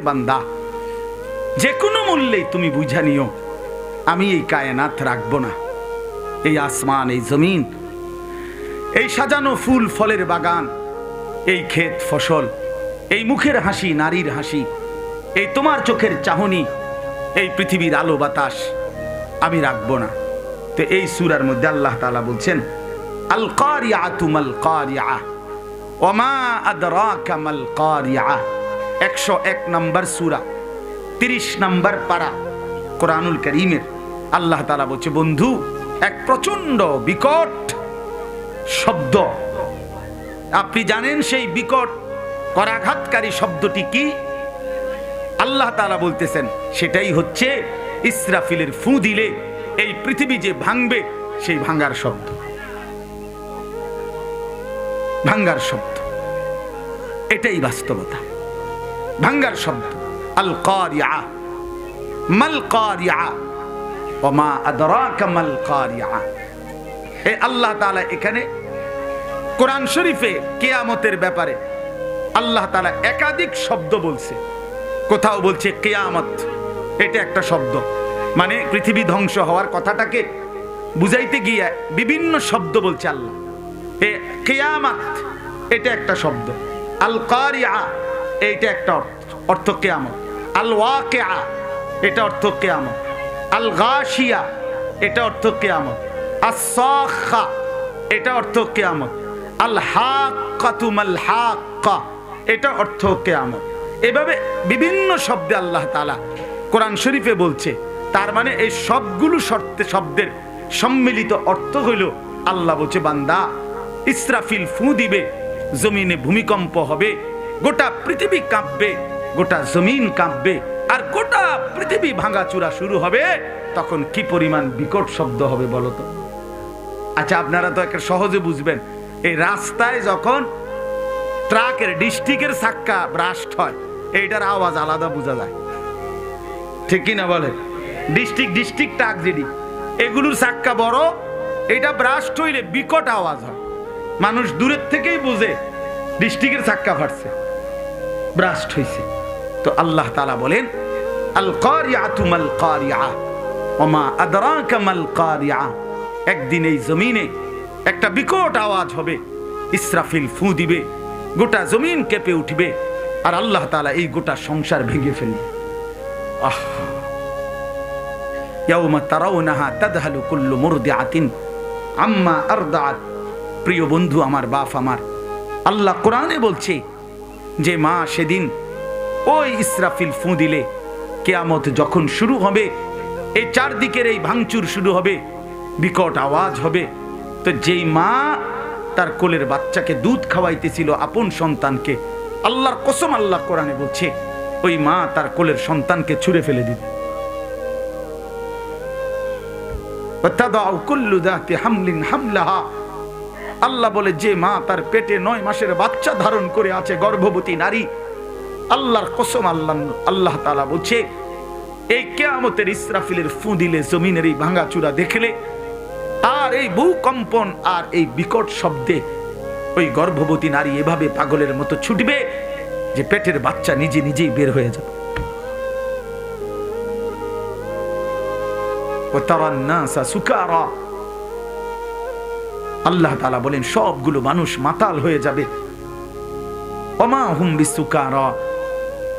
বান্দা। যে কোনো মূল্যেই তুমি বুঝা নিও, আমি এই কায়নাত রাখব না। এই আসমান, এই জমিন, এই সাজানো ফুল, ফলের বাগান, এই ক্ষেত, ফসল, এই মুখের হাসি, নারীর হাসি, এই তোমার চোখের চাহনি, এই পৃথিবীর আলো, বাতাস, আমি রাখব না। তো এই সুরার মধ্যে আল্লাহ তাআলা বলছেন আল কারিয়া তুমাল কারিয়া ওমা আদরাকা মাল কারিয়া একশো এক নম্বর সুরা, তিরিশ নম্বর পারা কোরআনুল করিমের। আল্লাহ তালা বলছে, বন্ধু, এক প্রচণ্ড বিকট শব্দ। আপনি জানেন সেই বিকট করাঘাতকারী শব্দটি কি? আল্লাহ তালা বলতেছেন, সেটাই হচ্ছে ইসরাফিলের ফু দিলে এই পৃথিবী যে ভাঙবে, সেই ভাঙ্গার শব্দ। ভাঙ্গার শব্দ। এটাই বাস্তবতা। ভাঙ্গার শব্দ। আল কারিয়া। মাল কারিয়া। ওমা আদরাকা মাল কারিয়া। এ আল্লাহ তাআলা, এখানে কোরআন শরীফে কেয়ামতের ব্যাপারে আল্লাহ তাআলা একাধিক শব্দ বলছে। কোথাও বলছে কেয়ামত। এটা একটা শব্দ। মানে পৃথিবী ধ্বংস হওয়ার কথাটাকে বুঝাইতে গিয়ে বিভিন্ন শব্দ বলছে আল্লাহ। এ কেয়ামাত, এটা একটা শব্দ। আল কারিয়া। এইটা একটা অর্থ অর্থ কেয়ামত। আল ওয়াকিয়া, এটা অর্থ কেয়ামত। আল গাশিয়া, এটা অর্থ কেয়ামত। আসাখা এটা অর্থ কেয়ামত। আল হাকাতুমাল হাক্কা, এটা অর্থ কেয়ামত। এভাবে বিভিন্ন শব্দে আল্লাহ তালা কোরআন শরীফে বলছে, তার মানে এই সবগুলো শর্তে, শব্দের সম্মিলিত অর্থ হইল, আল্লাহ বলছে, বান্দা, ইসরাফিল ফু দিবে, জমিনে ভূমিকম্প হবে গোটা পৃথিবী কাঁপবে, গোটা জমিন কাঁপবে, আর গোটা পৃথিবী ভাঙাচুরা শুরু হবে, তখন কি পরিমাণ বিকট শব্দ হবে বলতো আচ্ছা আপনারা তো একটা সহজে বুঝবেন, এই রাস্তায় যখন ট্রাকের, ডিস্ট্রিক্টের চাক্কা ব্রাস্ট হয়, এইটার আওয়াজ আলাদা বোঝা যায়। ঠিক কি না বলে ডিস্ট্রিক্ট ডিস্ট্রিক্ট ট্রাক যেটি, এগুলোর চাক্কা বড় এটা ব্রাস্ট হইলে বিকট আওয়াজ হয়। মানুষ দূরের থেকেই বুঝে, ডিস্ট্রিক্টের চাক্কা ফাটছে। ব্রাস্ট হইছে। তো আল্লাহ তালা বলেন আল কারিয়াতু কারিয়া ওমা আদরাকা মাল কারিয়া একদিন এই জমিনে একটা বিকট আওয়াজ হবে, ইসরাফিল ফু দিবে, গোটা জমিন কেঁপে উঠবে, আর আল্লাহ তাআলা এই গোটা সংসার ভেঙে ফেলবে। আহ! ইয়াউমা তারাউনাহা তাদহালু কুল্লু মুরদিআতিন, আম্মা আরদাআত। প্রিয় বন্ধু, আমার বাপ, আমার। আল্লাহ কোরআনে বলছে যে মা সেদিন ওই ইসরাফিল ফুঁ দিলে কেয়ামত যখন শুরু হবে, এই চারদিকের এই ভাঙচুর শুরু হবে, বিকট আওয়াজ হবে, তো যেই মা তার কোলের বাচ্চাকে দুধ খাওয়াইতেছিল আপন সন্তানকে, আল্লাহর কসম আল্লাহ কোরআনে বলছে, ওই মা তার কোলের সন্তানকে ছুঁড়ে ফেলে দিবে। হামলিন হামলাহা আল্লাহ বলে যে মা তার পেটে নয় মাসের বাচ্চা ধারণ করে আছে গর্ভবতী নারী আল্লাহর কসম আল্লাহ আল্লাহ তালা বলছে এই কেয়ামতের ইসরাফিলের ফু দিলে জমিনের এই ভাঙাচুরা দেখলে আর এই ভূকম্পন আর এই বিকট শব্দে ওই গর্ভবতী নারী এভাবে পাগলের মতো ছুটবে যে পেটের বাচ্চা নিজে নিজেই বের হয়ে যাবে وترى الناس سكارى আল্লাহ তালা বলেন, সবগুলো মানুষ মাতাল হয়ে যাবে। অমা হুম বিসুকার।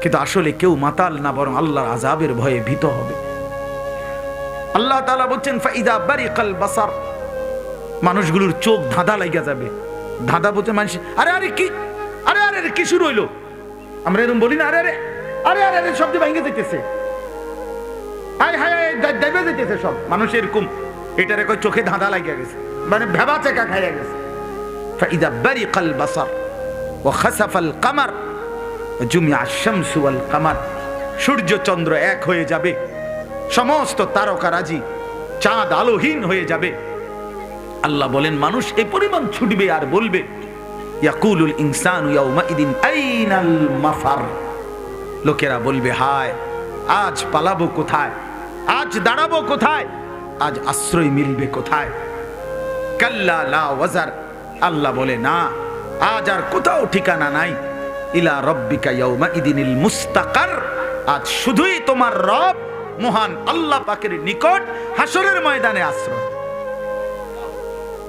কিন্তু আসলে কেউ মাতাল না, বরং আল্লাহর আজাবের ভয়ে ভীত হবে। আল্লাহ তালা বলছেন, ফাইদা বারিকাল বাসার। মানুষগুলোর চোখ ধাঁধা লাগা যাবে। ধাঁধা বলছে মানুষ, আরে আরে, কি? আরে আরে কি শুরু হইল? আমরা এরকম বলি না, আরে আরে আরে আরে আরে, শব্দ ভেঙে যেতেছে হায় হায় দা- দাইবে যেতেছে সব। মানুষ এরকম, এটারে চোখে ধাঁধা লাগিয়া গেছে। মানে ভেবা চেকা খাইয়া গেছে। বাসার ও খাসাফাল কামার, জুমিয়া শামসু আল কামার। সূর্য চন্দ্র এক হয়ে যাবে, সমস্ত তারকারাজি চাঁদ আলোহীন হয়ে যাবে। আল্লাহ বলেন, মানুষ এই পরিমাণ ছুটবে আর বলবে, ইয়াকুলুল ইনসানু ইয়াউমাইদিন আইনাল মাফার। লোকেরা বলবে, হায়, আজ পালাবো কোথায়? আজ দাঁড়াবো কোথায়? আজ আশ্রয় মিলবে কোথায়? আল্লাহ বলে, না, আজ আর কোথাও ঠিকানা নাই। ইলা রব্বিকা ইয়াউমা ইদিনিল মুস্তাকার। আজ শুধুই তোমার রব, মহান আল্লাহ পাকের নিকট হাসরের ময়দানে আশ্রয়।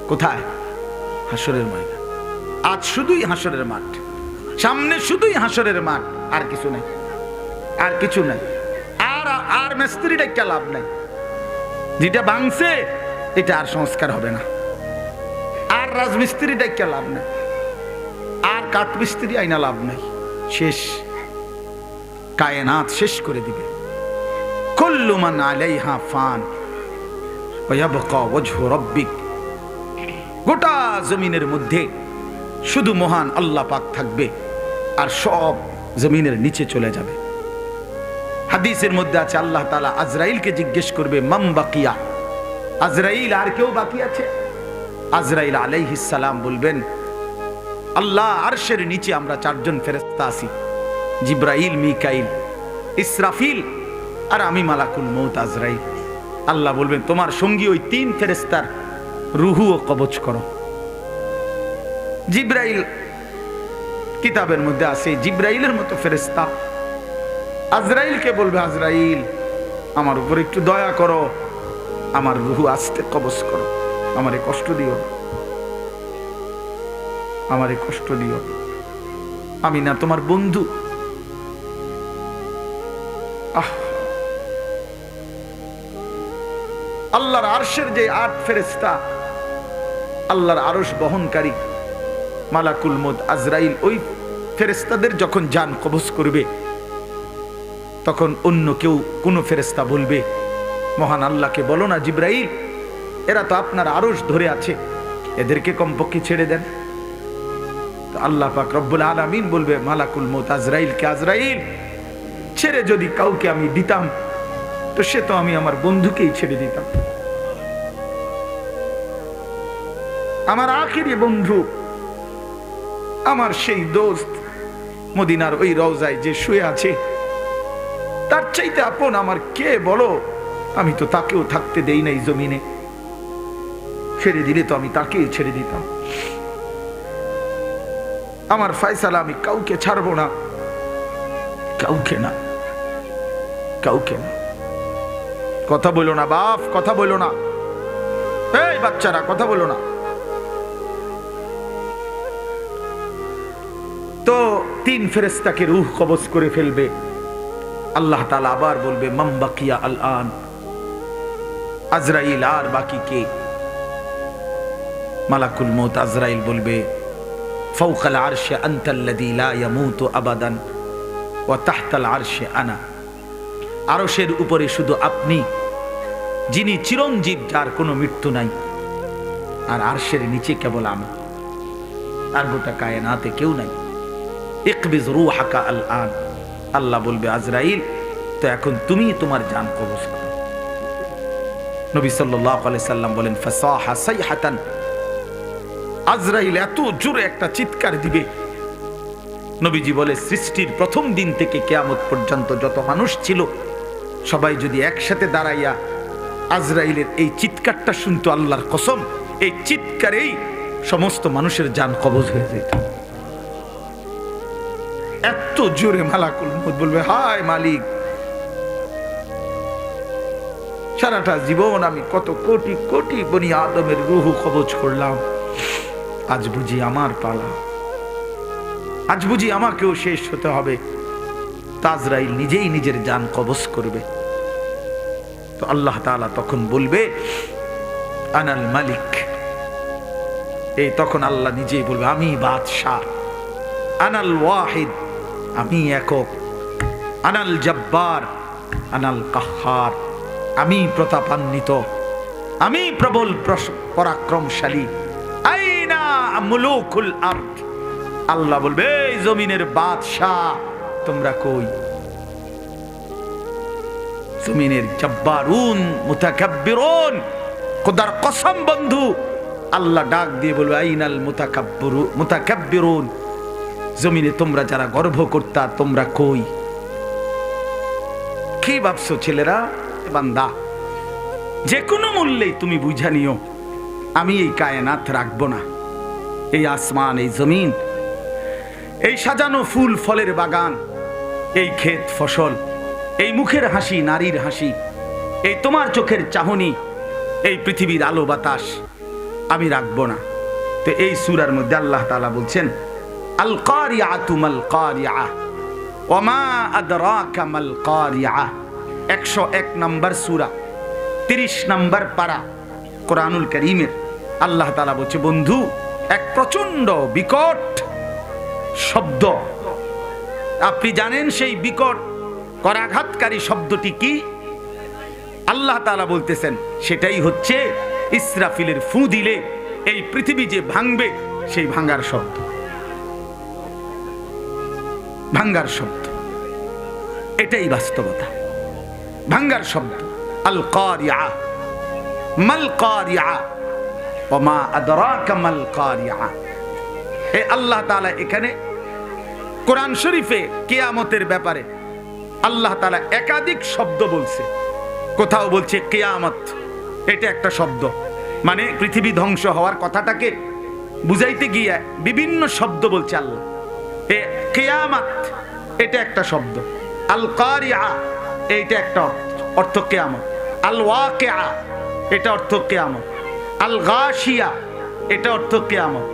কোথায়? ময়দান। আজ শুধুই মাঠ। সামনে শুধুই হাসরের মাঠ। আর কিছু নেই। আর কিছু নাই। আর আর মিস্ত্রিটা একটা লাভ নাই। যেটা ভাঙছে, এটা আর সংস্কার হবে না। আর রাজমিস্ত্রিটা লাভ নাই। আর কাঠ মিস্ত্রি আইনা লাভ নাই। শেষ। কায়নাত শেষ করে দিবে। কুল্লু মান আলাইহা ফান। গোটা জমিনের মধ্যে শুধু মহান আল্লাহ পাক থাকবে আর সব জমিনের নিচে চলে যাবে। হাদিসের মধ্যে আছে, আল্লাহ তালা আজরাইলকে জিজ্ঞেস করবে, মাম বাকিয়া? আজরাইল আর কেউ বাকি আছে? আজরাইল আলাইহিস সালাম বলবেন, আল্লাহ আরশের নিচে আমরা চারজন ফেরেশতা আছি, জিব্রাইল, মিকাইল, ইসরাফিল আর আমি মালাকুল মৌত আজরাইল। আল্লাহ বলবেন, তোমার সঙ্গী ওই তিন ফেরেস্তার রুহু ও কবচ করো। জিব্রাইল কিতাবের মধ্যে আছে, জিব্রাইলের মতো ফেরেস্তা আজরাইলকে বলবে, আজরাইল, আমার উপর একটু দয়া করো, আমার রুহু আসতে কবচ করো। আমারে কষ্ট দিও। আমারে কষ্ট দিও। আমি না তোমার বন্ধু। আল্লাহর আরশের যে আট ফেরেস্তা আল্লাহর আরশ বহনকারী মালাকুল মদ আজরাইল, ওই ফেরেস্তাদের যখন যান কবজ করবে, তখন অন্য কেউ কোনো ফেরেস্তা বলবে, মহান আল্লাহকে বলো না জিব্রাইল এরা তো আপনার আরশ ধরে আছে। এদেরকে কমপক্ষে ছেড়ে দেন। আল্লাহ পাক রব্বুল আলামিন বলবে, মালাকুল মত আজরাইলকে আজরাইল? ছেড়ে যদি কাউকে আমি দিতাম, তো সে তো আমি আমার বন্ধুকেই ছেড়ে দিতাম। আমার আখিরি বন্ধু, আমার সেই দোস্ত মদিনার ওই রওজায় যে শুয়ে আছে, তার চাইতে আপন আমার কে বলো? আমি তো তাকেও থাকতে দেই নাই জমিনে। ছেড়ে দিলে তো আমি তাকেই ছেড়ে দিতাম। আমার ফয়সালা আমি কাউকে ছাড়বো না। কাউকে না। কাউকে না। কথা বলো না বাপ, কথা বলো না। এই বাচ্চারা, কথা বলো না। তো তিন ফেরেস্তাকে রুহ কবজ করে ফেলবে। আল্লাহ তালা আবার বলবে মাম্বাকিয়া আল আন আজরাইল আর বাকি কে? মালাকুল মৌত আজরাইল বলবে ফৌকাল আরশে আন্তাল্লাদি লা ইয়ামুতু আবাদান ওয়া তাহতাল আরশে আনা। আরশের উপরে শুধু আপনি, যিনি চিরঞ্জীব যার কোনো মৃত্যু নাই, আর আরশের নিচে কেবল আমি, আর গোটা কায়নাতে কেউ নাই। ইকবিজ রুহাকা আল আন। আল্লাহ বলবে, আজরাইল, তো এখন তুমি তোমার জান কবজ করো। নবী আলাইহি সাল্লাম বলেন, ফাসাহা সাইহাতান আজরাইল এত জোরে একটা চিৎকার দিবে। নবীজি বলে, সৃষ্টির প্রথম দিন থেকে কেয়ামত পর্যন্ত যত মানুষ ছিল, সবাই যদি একসাথে দাঁড়াইয়া আজরাইলের এই চিৎকারটা শুনতো আল্লাহর কসম, এই চিৎকারেই সমস্ত মানুষের যান কবজ হয়ে যেত। এত জোরে মালাকুল মত বলবে, হায় মালিক, সারাটা জীবন আমি কত কোটি কোটি বনি আদমের রুহু কবজ করলাম। আজ বুঝি আমার পালা। আজ বুঝি আমাকেও শেষ হতে হবে। তাজরাইল নিজেই নিজের যান কবজ করবে। তো আল্লাহ তাআলা তখন বলবে, আনাল মালিক। এই তখন আল্লাহ নিজেই বলবে, আমি বাদশাহ। আনাল ওয়াহিদ। আমি একক। আনাল জব্বার। আনাল কাহার। আমি প্রতাপান্বিত। আমি প্রবল পরাক্রমশালী। আইনা মুলুকুল আরদ আল্লাহ বলবে, এই জমিনের বাদশাহ, তোমরা কই? জমিনের জব্বারুন, মুতাকাব্বিরুন, খোদার কসম বন্ধু, আল্লাহ ডাক দিয়ে বলবে, আইনাল মুতাকাব্বিরু, মুতাকাব্বিরুন, জমিনে তোমরা যারা গর্ব করতা তোমরা কই? কি ভাবছ ছেলেরা? বান্দা, যে কোনো মূল্যেই তুমি বুঝা নিও। আমি এই কায়নাত রাখব না। এই আসমান, এই জমিন, এই সাজানো ফুল ফলের বাগান, এই ক্ষেত ফসল, এই মুখের হাসি, নারীর হাসি, এই তোমার চোখের চাহনি, এই পৃথিবীর আলো বাতাস, আমি রাখব না। তো এই সুরার মধ্যে আল্লাহ তালা বলছেন আল কারিয়া তুমাল কারিয়া ওমা আদরাকা মাল কারিয়া একশো এক নম্বর সুরা, তিরিশ নম্বর পারা কোরআনুল করিমের আল্লাহ তাআলা বলছে, বন্ধু এক প্রচণ্ড বিকট শব্দ। আপনি জানেন সেই বিকট করাঘাতকারী শব্দটি কি? আল্লাহ তাআলা বলতেছেন, সেটাই হচ্ছে ইসরাফিলের ফু দিলে এই পৃথিবী যে ভাঙবে, সেই ভাঙ্গার শব্দ। ভাঙ্গার শব্দ। এটাই বাস্তবতা। ভাঙ্গার শব্দ। আল কারিয়া মাল কারিয়া ওমা আদরাকা মাল কারিয়া। এ আল্লাহ তাআলা, এখানে কোরআন শরীফে কিয়ামতের ব্যাপারে আল্লাহ তাআলা একাধিক শব্দ বলছে। কোথাও বলছে কিয়ামত, এটা একটা শব্দ। মানে পৃথিবী ধ্বংস হওয়ার কথাটাকে বুঝাইতে গিয়ে বিভিন্ন শব্দ বলছে আল্লাহ। এ কিয়ামত, এটা একটা শব্দ। আল কারিয়া, এইটা একটা অর্থ- অর্থ কেয়ামত। আল ওয়া কেয়া এটা অর্থ কেয়ামত। আল গাশিয়া এটা অর্থ কেয়ামত।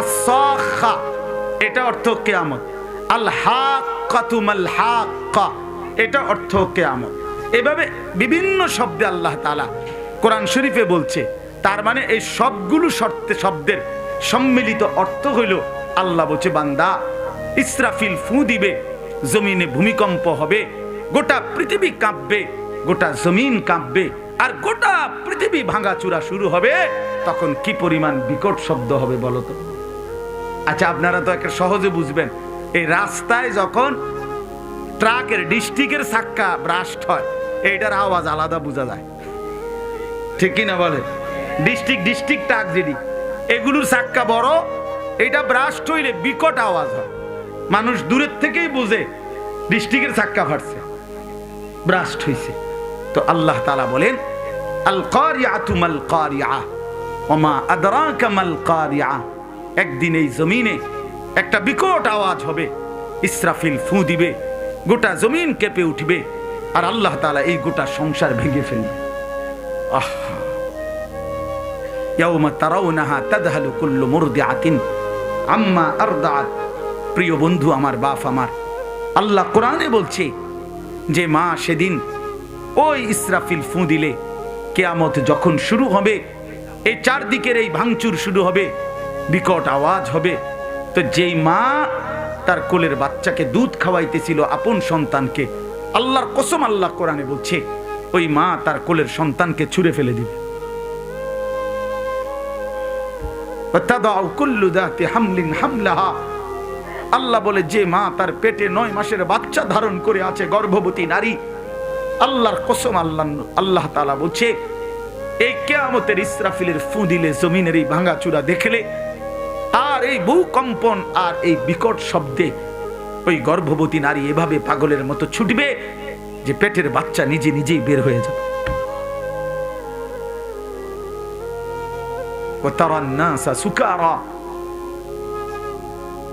আসাখা এটা অর্থ কেয়ামত। আল হাক্কাতুমাল হাক্কা এটা অর্থ কেয়ামত। এভাবে বিভিন্ন শব্দে আল্লাহ তালা কোরআন শরীফে বলছে, তার মানে এই সবগুলো শর্তে, শব্দের সম্মিলিত অর্থ হইল, আল্লাহ বলছে, বান্দা, ইসরাফিল ফু দিবে, জমিনে ভূমিকম্প হবে, গোটা পৃথিবী কাঁপবে, গোটা জমিন কাঁপবে আর গোটা পৃথিবী ভাঙাচুরা শুরু হবে তখন কি পরিমাণ বিকট শব্দ হবে বলতো আচ্ছা আপনারা তো একটা সহজে বুঝবেন। এই রাস্তায় যখন ট্রাকের ডিস্ট্রিক্টের চাক্কা ব্রাস্ট হয়, এইটার আওয়াজ আলাদা বোঝা যায়। ঠিক কি না বলে? ডিস্ট্রিক্ট ডিস্ট্রিক্ট ট্রাক যেটি, এগুলোর চাক্কা বড় এটা ব্রাস্ট হইলে বিকট আওয়াজ হয়। মানুষ দূরের থেকেই বুঝে, ডিস্ট্রিক্টের চাক্কা ফাটছে, ব্রাস্ট হইছে। তো আল্লাহ তাআলা বলেন আল কারিয়াতু মাল কারিয়া ওমা আদরাকা মাল কারিয়া একদিন এই জমিনে একটা বিকট আওয়াজ হবে, ইসরাফিল ফু দিবে, গোটা জমিন কেঁপে উঠবে, আর আল্লাহ তাআলা এই গোটা সংসার ভেঙে ফেলবে। আহা! ইয়াউমা তারাউনাহা তাদহালু কুল্লু মুরদিআতিন আম্মা আরদাআত। প্রিয় বন্ধু, আমার বাপ আমার, আল্লাহ কোরআনে বলছে যে, মা, সেদিন ওই ইসরাফিল ফু দিলে কেয়ামত যখন শুরু হবে এই চারদিকের এই ভাঙচুর শুরু হবে, বিকট আওয়াজ হবে। তো যেই মা তার কোলের বাচ্চাকে দুধ খাওয়াইতেছিল আপন সন্তানকে, আল্লাহর কসম আল্লাহ কোরআনে বলছে, ওই মা তার কোলের সন্তানকে ছুঁড়ে ফেলে দিবে। আল্লাহ বলে, যে মা তার পেটে নয় মাসের বাচ্চা ধারণ করে আছে, গর্ভবতী নারী আল্লাহর কসম, আল্লাহ আল্লাহ তালা বলছে, এই কেয়ামতের ইসরাফিলের ফু দিলে জমিনের এই ভাঙাচুরা দেখলে, আর এই ভূকম্পন আর এই বিকট শব্দে ওই গর্ভবতী নারী এভাবে পাগলের মতো ছুটবে যে পেটের বাচ্চা নিজে নিজেই বের হয়ে যাবে।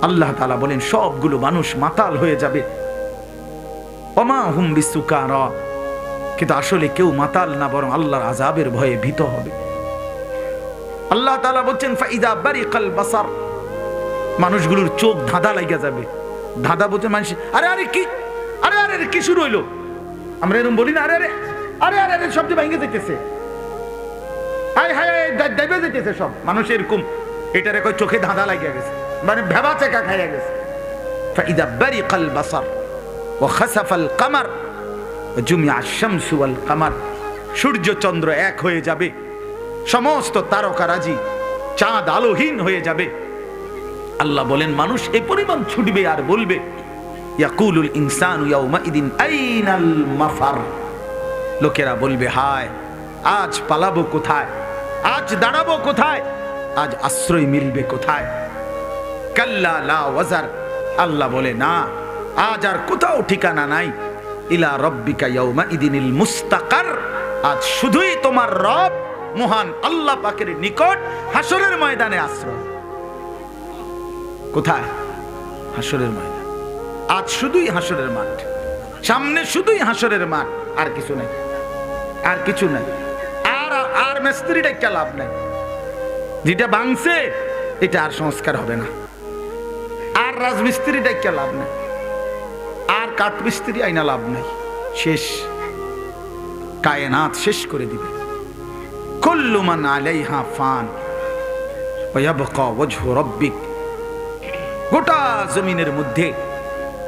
আল্লাহ তালা বলেন, সবগুলো মানুষ মাতাল হয়ে যাবে। অমা হুম বিসুকারা। কিন্তু আসলে কেউ মাতাল না, বরং আল্লাহর আজাবের ভয়ে ভীত হবে। আল্লাহ তালা বলছেন, ফাইদা বারিকাল বাসার। মানুষগুলোর চোখ ধাঁধা লাগিয়া যাবে। ধাঁধা বলছে মানুষ, আরে আরে, কি? আরে আরে কি শুরু হইল? আমরা এরকম বলি না, আরে আরে আরে আরে আরে যে ভেঙে যেতেছে আয় হায় দেবে যেতেছে সব। মানুষ এরকম, এটার এক চোখে ধাঁধা লাগিয়া গেছে। মানে ভেবা চেকা খাইয়া গেছে। ফাইদা বারিকাল বাসার। ও খাসাফাল কামার। জুমি আশাম সুয়াল কামার। সূর্যচন্দ্র এক হয়ে যাবে। সমস্ত তারকারাজি চাঁদ আলোহীন হয়ে যাবে। আল্লাহ বলেন, মানুষ এ পরিমাণ ছুটবে আর বলবে, ইয়াকুলুল ইনসান মাফার। লোকেরা বলবে, হায়, আজ পালাবো কোথায়? আজ দাঁড়াবো কোথায়? আজ আশ্রয় মিলবে কোথায়? কাল্লা লা ওয়াজার। আল্লাহ বলে, না, আজ আর কোথাও ঠিকানা নাই। ইলা রব্বিকা ইয়াউমা ইদিনিল মুস্তাকার আজ শুধুই তোমার রব, মহান আল্লাহ পাকের নিকট হাসরের ময়দানে আশ্রয়। কোথায়? হাসরের ময়দান। আজ শুধুই হাসরের মাঠ। সামনে শুধুই হাসরের মাঠ। আর কিছু নাই। আর কিছু নাই। আর আর মিস্ত্রিটা একটা লাভ নাই। যেটা ভাঙছে, এটা আর সংস্কার হবে না। আর রাজমিস্ত্রিটা একটা লাভ নাই। আর কাঠ মিস্ত্রি আইনা লাভ নাই। শেষ। কায়নাত শেষ করে দিবে। কুল্লু মান আলাইহা ফান। গোটা জমিনের মধ্যে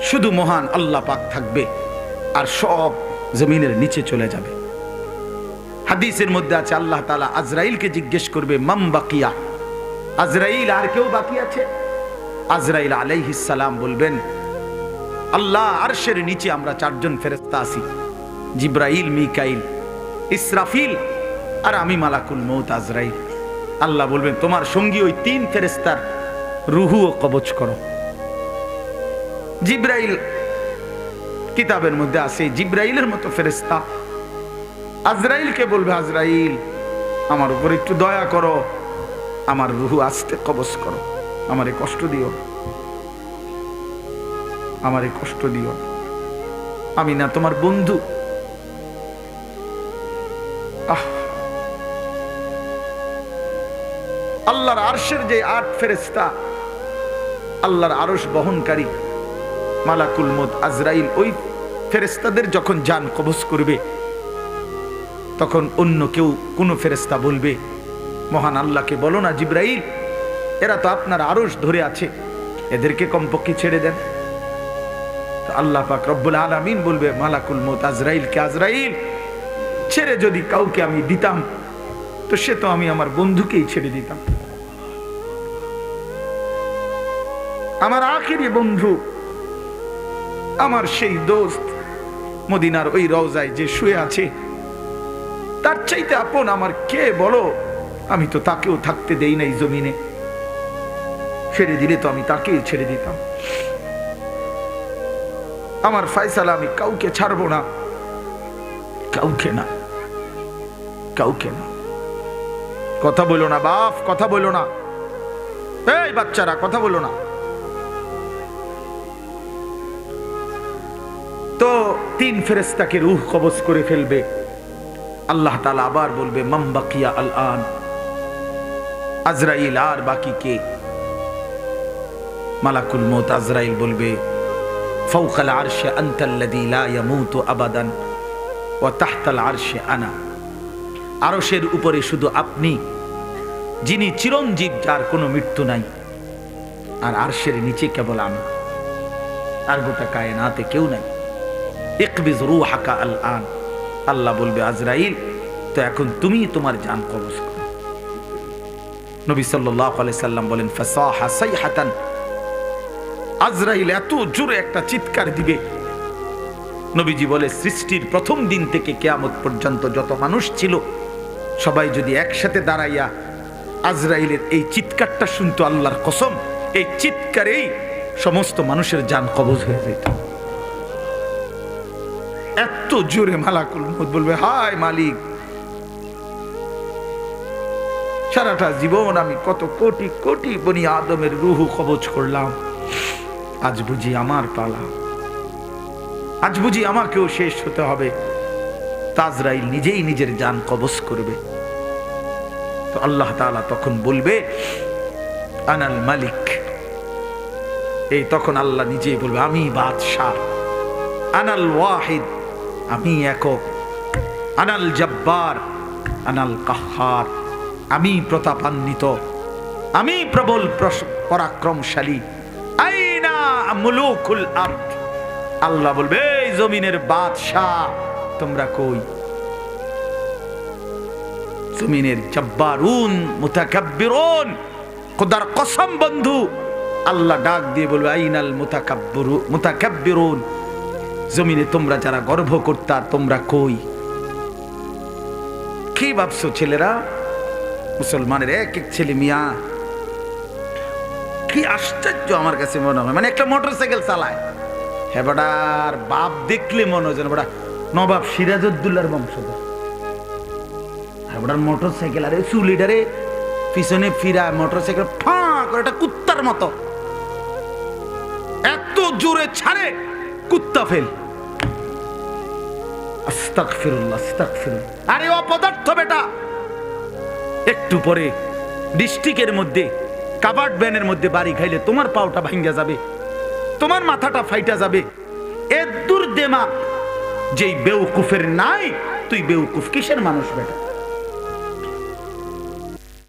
শুধু মহান আল্লাহ পাক থাকবে আর সব জমিনের নিচে চলে যাবে। হাদিসের মধ্যে আছে, আল্লাহ তাআলা আজরাইলকে জিজ্ঞেস করবে, মাম বাকিয়া? আজরাইল আর কেউ বাকি আছে? আজরাইল আলাইহিস সালাম বলবেন আল্লাহ আরশের নিচে আমরা চারজন ফেরেশতা আছি। জিব্রাইল, মিকাইল, ইসরাফিল আর আমি মালাকুল মৌত আজরাইল। আল্লাহ বলবেন, তোমার সঙ্গী ওই তিন ফেরেস্তার রুহু ও কবচ করো। জিব্রাইল কিতাবের মধ্যে আছে, জিব্রাইলের মতো ফেরেস্তা আজরাইলকে বলবে, আজরাইল, আমার উপর একটু দয়া করো, আমার রুহু আস্তে কবচ করো, আমারে কষ্ট দিও আমারে কষ্ট দিও। আমি না তোমার বন্ধু। আহ। আল্লাহর আরশের যে আট ফেরেস্তা আল্লাহর আরশ বহনকারী মালাকুল মত আজরাইল, ওই ফেরেস্তাদের যখন যান কবজ করবে, তখন অন্য কেউ কোনো ফেরেস্তা বলবে, মহান আল্লাহকে বলো না জিব্রাইল, এরা তো আপনার আরশ ধরে আছে, এদেরকে কমপক্ষে ছেড়ে দেন। আল্লাহ পাক রব্বুল আলামিন বলবে, মালাকুল মত আজরাইলকে আজরাইল? ছেড়ে যদি কাউকে আমি দিতাম, তো সে তো আমি আমার বন্ধুকেই ছেড়ে দিতাম। আমার আখেরি বন্ধু, আমার সেই দোস্ত মদিনার ওই রওজায় যে শুয়ে আছে, তার চাইতে আপন আমার কে বলো? আমি তো তাকেও থাকতে দেই নাই জমিনে। ছেড়ে দিলে তো আমি তাকেই ছেড়ে দিতাম। আমার ফয়সালা আমি কাউকে ছাড়বো না। কাউকে না। কাউকে না। কথা বলো না বাপ, কথা বলো না। এই বাচ্চারা, কথা বলো না। তো তিন ফেরেস্তাকে রুহ কবজ করে ফেলবে। আল্লাহ তালা আবার বলবে মাম্বাকিয়া আল আন। আজরাইল, আর বাকি কে? মালাকুল মত আজরাইল বলবে ফৌকাল আরশে আন্তাল্লাদি লা ইয়ামুতু আবাদান ও তাহতাল আরশে আনা আরশের উপরে শুধু আপনি, যিনি চিরঞ্জীব যার কোনো মৃত্যু নাই, আর আরশের নিচে কেবল আমি, আর গোটা কায়নাতে কেউ নাই। ইকবিজ রুহাকা আল আন আল্লাহ বলবে, আজরাইল, তো এখন তুমি তোমার জান কবজ করো। নবী সাল্লাল্লাহু আলাইহি সাল্লাম বলেন, ফাসাহা সাইহাতান আজরাইল এত জোরে একটা চিৎকার দিবে। নবীজি বলে, সৃষ্টির প্রথম দিন থেকে কেয়ামত পর্যন্ত যত মানুষ ছিল, সবাই যদি একসাথে দাঁড়াইয়া আজরাইলের এই চিৎকারটা শুনতো আল্লাহর কসম, এই চিৎকারেই সমস্ত মানুষের যান কবজ হয়ে যেত। এত জোরে মালাকুল মত বলবে, হায় মালিক, সারাটা জীবন আমি কত কোটি কোটি বনি আদমের রুহু কবজ করলাম। আজ বুঝি আমার পালা। আজ বুঝি আমাকেও শেষ হতে হবে। তাজরাইল নিজেই নিজের যান কবজ করবে। তো আল্লাহ তাআলা তখন বলবে, আনাল মালিক। এই তখন আল্লাহ নিজেই বলবে, আমি বাদশাহ। আনাল ওয়াহিদ। আমি একক। আনাল জব্বার। আনাল কাহার। আমি প্রতাপান্বিত। আমি প্রবল পরাক্রমশালী। আইনা মুলুকুল আরদ আল্লাহ বলবে, এই জমিনের বাদশাহ, তোমরা কই? জমিনের জব্বারুন, মুতাকাব্বিরুন, খোদার কসম বন্ধু, আল্লাহ ডাক দিয়ে বলবে, আইনাল মুতাকাব্বিরু, মুতাকাব্বিরুন, জমিনে তোমরা যারা গর্ভ করতা তোমরা কই? কি ভাবছ ছেলেরা? মুসলমানের এক এক ছেলে মিয়া কি আশ্চর্য আমার কাছে মনে হয়। মানে একটা মোটরসাইকেল চালায়। হ্যাঁ বেটার বাপ দেখলে মনে হয় যেন বেটা নবাব সিরাজউদ্দৌলার বংশধর। হ্যাঁ বেটার মোটরসাইকেল, আরে চুলিটারে পিছনে ফিরা মোটরসাইকেল, ফাঁ করে একটা কুত্তার মতো। এত জোরে ছাড়ে, কুত্তা ফেল। আরে অপদার্থ বেটা, একটু পরে ডিস্ট্রিক্টের মধ্যে কাবার্ড ব্যানের মধ্যে বাড়ি খাইলে তোমার পাওটা ভাঙ্গা যাবে, তোমার মাথাটা ফাইটা যাবে। এর দূর দেমা যেই বেউকুফের নাই, তুই বেউকুফ কিসের মানুষ বেটা?